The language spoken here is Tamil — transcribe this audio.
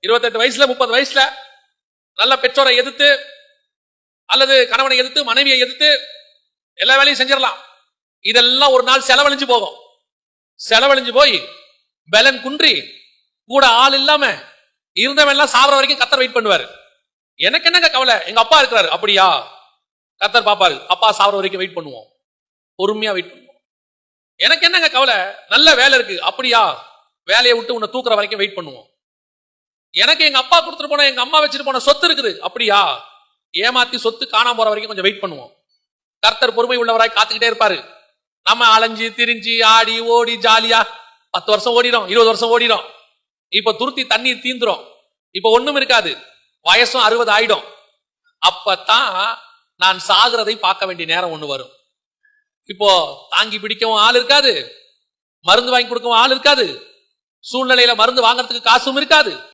இருபத்தெட்டு வயசுல முப்பது வயசுல நல்ல பெற்றோரை எதிர்த்து அல்லது கணவனை எதிர்த்து மனைவியை எதிர்த்து எல்லா வேலையும் செஞ்சிடலாம். இதெல்லாம் ஒரு நாள் செலவழிஞ்சு போகும். செலவழிஞ்சு போய் பலன் குன்றி கூட ஆள் இல்லாம இருந்தவன் எல்லாம் சாவர வரைக்கும் கத்தர் வெயிட் பண்ணுவாரு. எனக்கு என்னங்க கவலை? எங்க அப்பா இருக்கிறாரு. அப்படியா? கத்தர் பாப்பாரு அப்பா சாவர வரைக்கும் வெயிட் பண்ணுவோம். பொறுமையா வெயிட் பண்ணுவோம். எனக்கு என்னங்க கவலை? நல்ல வேலை இருக்கு. அப்படியா? வேலையை விட்டு உன்னை தூக்குற வரைக்கும் வெயிட் பண்ணுவோம். எனக்கு எங்க அப்பா கொடுத்துட்டு போன எங்க அம்மா வச்சுட்டு போன சொத்து இருக்குது. அப்படியா? ஏமாத்தி சொத்து காணாம போற வரைக்கும் கொஞ்சம் வெயிட் பண்ணுவோம். கர்த்தர் பொறுமை உள்ளவராய் காத்துக்கிட்டே இருப்பாரு. நம்ம அலைஞ்சு திரிஞ்சு ஆடி ஓடி ஜாலியா பத்து வருஷம் ஓடிடும் இருபது வருஷம் ஓடிடும். இப்ப துருத்தி தண்ணீர் தீந்துரும். இப்ப ஒண்ணும் இருக்காது. வயசும் அறுபது ஆயிடும். அப்பத்தான் நான் சாகுறதை பார்க்க வேண்டிய நேரம் ஒண்ணு வரும். இப்போ தாங்கி பிடிக்கவும் ஆள் இருக்காது. மருந்து வாங்கி கொடுக்கவும் ஆள் இருக்காது. சூழ்நிலையில மருந்து வாங்குறதுக்கு காசும் இருக்காது.